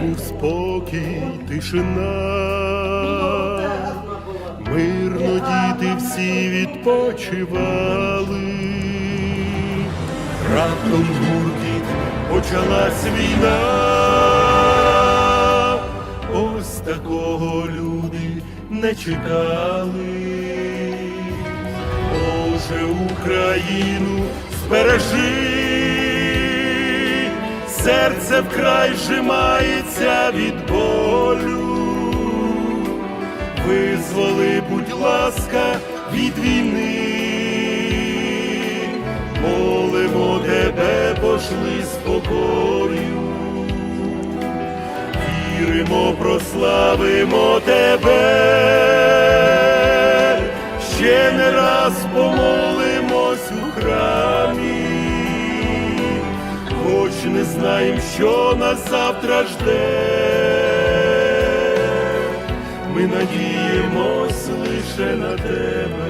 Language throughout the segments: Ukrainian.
був спокій, тишина. Мирно діти всі відпочивали. Раптом гуркіт почалась війна. Ось такого люди не чекали. Боже, Україну збережи, серце вкрай зжимається від болю. Визволи, будь ласка, від війни, молимо тебе, пошли спокою, віримо, прославимо тебе, ще не раз помолимось не знаємо, що нас завтра жде. Ми надіємось лише на тебе.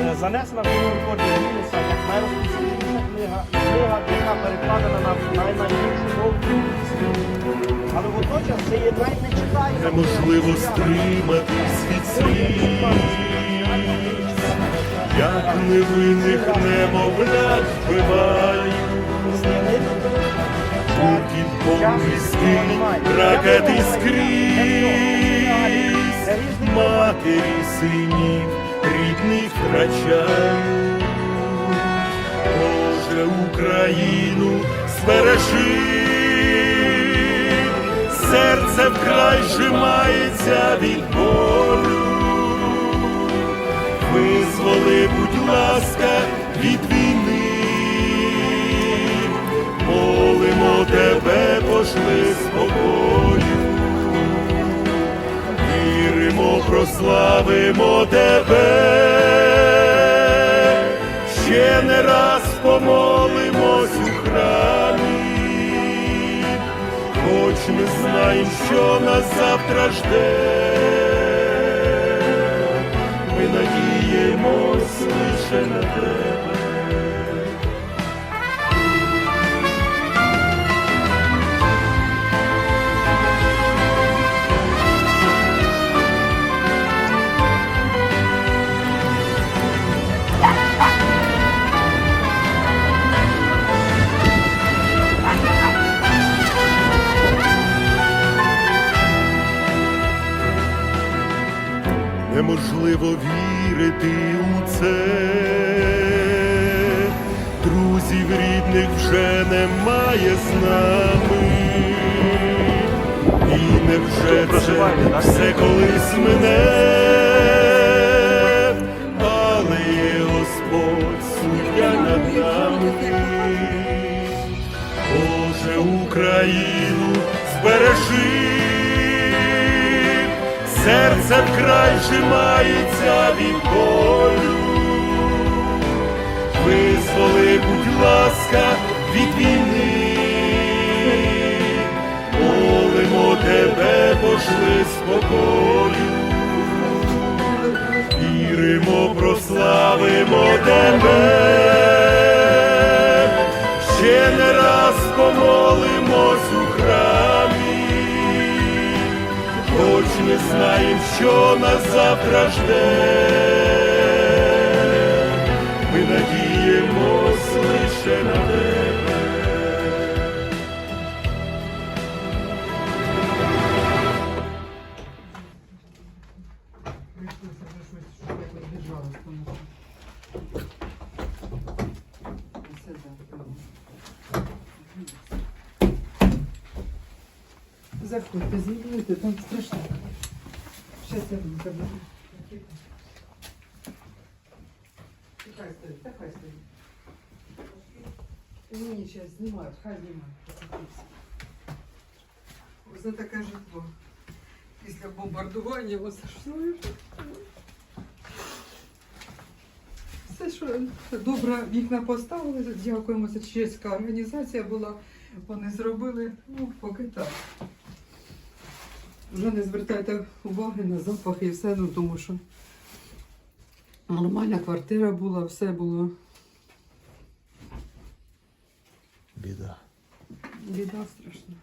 Е, Занесена в книгу рекордів Гіннеса як найрозповсюдженіша книга книга, яка перекладена на найнайбільшу мову світу. Але водночас це є найнечитаєма Неможливо стримати світ сліз, як невинних немовлят вбивають. Гуркіт поміський, ракети скрізь, матері синів, рідних втрачають. Боже, Україну збережи, серце вкрай зжимається від болю. Будь ласка, від війни, молимо тебе, пошли спокою, віримо, прославимо тебе, ще не раз помолимось у храмі, хоч не знаємо, що нас завтра жде. Ми надіємось лише на Неможливо вірити у це. Друзів рідних вже немає з нами. І невже це все колись мене, але є Господь суддя над нами. Боже, Україну збережи, серце вкрай жимається від болю. Визволи, будь ласка, від війни, молимо тебе, пошли спокою. Віримо, хоч не знаємо, що нас завтра жде. Ми надіємось лише на тебе. Заходьте, знімайте, там страшно. Щас я вам заберу. Хай стоїть, та хай стоїть. Ні, зараз знімають, хай знімають. Ось таке житло. Після бомбардування ось що. Все, що добре, вікна поставили, дякуємо, це чеська організація була, вони зробили, ну, поки так. Вже не звертайте уваги на запах і все, ну тому що нормальна квартира була, все було. Біда. Біда страшна.